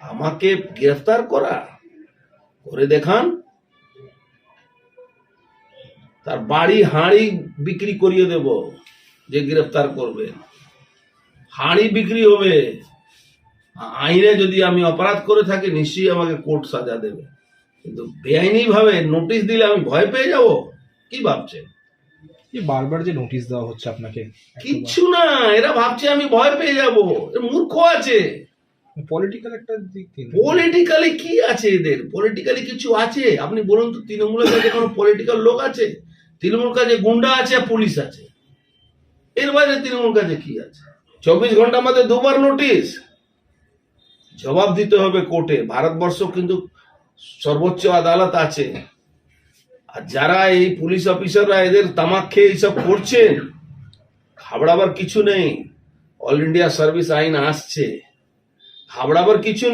আমাকে গ্রেফতার করা করে দেখান। তার বাড়ি হাঁড়ি বিক্রি করিয়ে দেব যে গ্রেফতার করবে। হাঁড়ি বিক্রি হবে। আইনে যদি আমি অপরাধ করে থাকি নিশ্চয়ই আমাকে কোর্ট সাজা দেবে। কিন্তু বেআইনি ভাবে নোটিশ দিলে আমি ভয় পেয়ে যাব? কি ভাবছেন? বারবার যে নোটিশ দেওয়া হচ্ছে আপনাকে? কিচ্ছু না এরা ভাবছে আমি ভয় পেয়ে যাব। মূর্খ আছে। পলিটিক্যাল একটা দিক পলিটিক্যালি কি আছে এদের? পলিটিক্যালি কিছু আছে? আপনি বলুন তো, তৃণমূলের কাছে কোনো পলিটিক্যাল লোক আছে? তৃণমূল কাছে গুন্ডা আছে আর পুলিশ আছে। এর বাইরে তৃণমূল কাছে কি আছে? চব্বিশ ঘণ্টার মধ্যে দুবার নোটিশ জবাব দিতে হবে কোর্টে ভারতবর্ষ কিন্তু সর্বোচ্চ আদালত আছে। আর যারা এই পুলিশ অফিসাররা এদের তামাক খেয়ে এইসব করছেন ঘাবড়াবার কিছু নেই। অল ইন্ডিয়া সার্ভিস আইন আসছে। ঘাবড়াবার কিছু নেই।